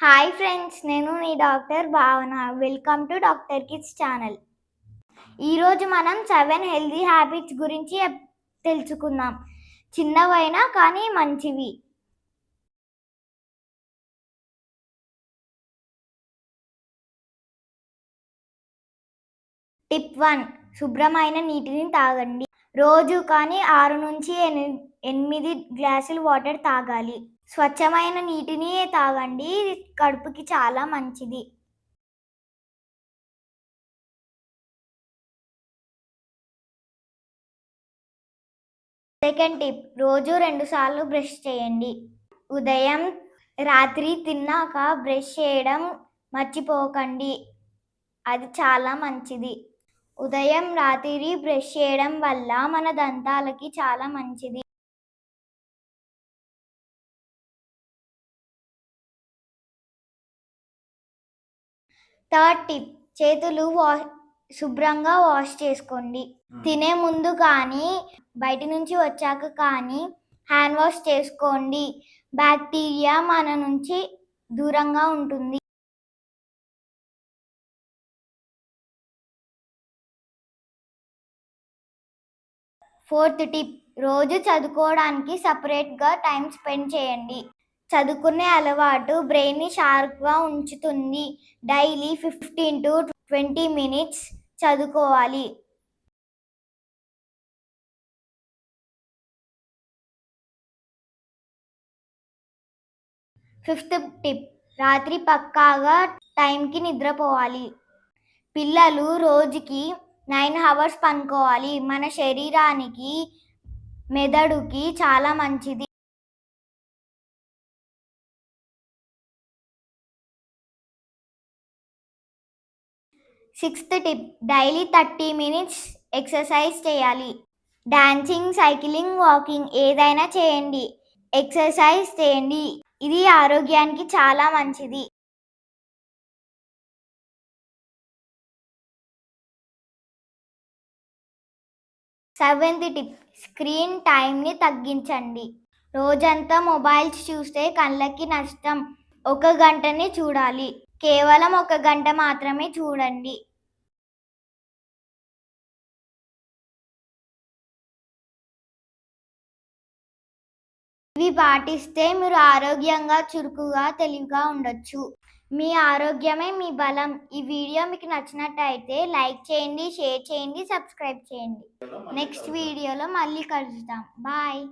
Hi friends నేను మీ doctor Bhavana. Welcome to doctor kids channel. ఈరోజు మనం సెవెన్ హెల్దీ హ్యాబిట్స్ గురించి తెలుసుకుందాం. చిన్నవైనా కానీ మంచివి. టిప్ వన్ శుభ్రమైన నీటిని తాగండి. రోజు కానీ ఆరు నుంచి ఎనిమిది గ్లాసులు వాటర్ తాగాలి. స్వచ్ఛమైన నీటిని తాగండి. ఇది కడుపుకి చాలా మంచిది. సెకండ్ టిప్ రోజు రెండు సార్లు బ్రష్ చేయండి. ఉదయం రాత్రి తిన్నాక బ్రష్ చేయడం మర్చిపోకండి. అది చాలా మంచిది. ఉదయం రాత్రి బ్రష్ చేయడం వల్ల మన దంతాలకి చాలా మంచిది. Third tip. చేతులు వా శుభ్రంగా వాష్ చేసుకోండి. తినే ముందు కానీ బయట నుంచి వచ్చాక కానీ హ్యాండ్ వాష్ చేసుకోండి. బ్యాక్టీరియా మన నుంచి దూరంగా ఉంటుంది. Fourth tip. రోజు చదువుకోవడానికి సపరేట్గా టైం స్పెండ్ చేయండి. చదువుకునే అలవాటు బ్రెయిన్ని షార్ప్గా ఉంచుతుంది. Daily fifteen to twenty minutes చదువుకోవాలి. ఫిఫ్త్ టిప్ రాత్రి పక్కాగా టైంకి నిద్రపోవాలి. పిల్లలు రోజుకి నైన్ అవర్స్ పనుకోవాలి. మన శరీరానికి మెదడుకి చాలా మంచిది. Sixth tip daily thirty minutes exercise చేయాలి. డాన్సింగ్ సైక్లింగ్ వాకింగ్ ఏదైనా చేయండి. ఎక్సర్సైజ్ చేయండి. ఇది ఆరోగ్యానికి చాలా మంచిది. సెవెంత్ టిప్ స్క్రీన్ టైంని తగ్గించండి. రోజంతా మొబైల్స్ చూస్తే కళ్ళకి నష్టం. ఒక గంటనే చూడాలి. కేవలం ఒక గంట మాత్రమే చూడండి. ఇవి పాటిస్తే మీరు ఆరోగ్యంగా చురుకుగా తెలివిగా ఉండొచ్చు. మీ ఆరోగ్యమే మీ బలం. ఈ వీడియో మీకు నచ్చినట్టయితే లైక్ చేయండి షేర్ చేయండి సబ్స్క్రైబ్ చేయండి. నెక్స్ట్ వీడియోలో మళ్ళీ కలుద్దాం. బాయ్.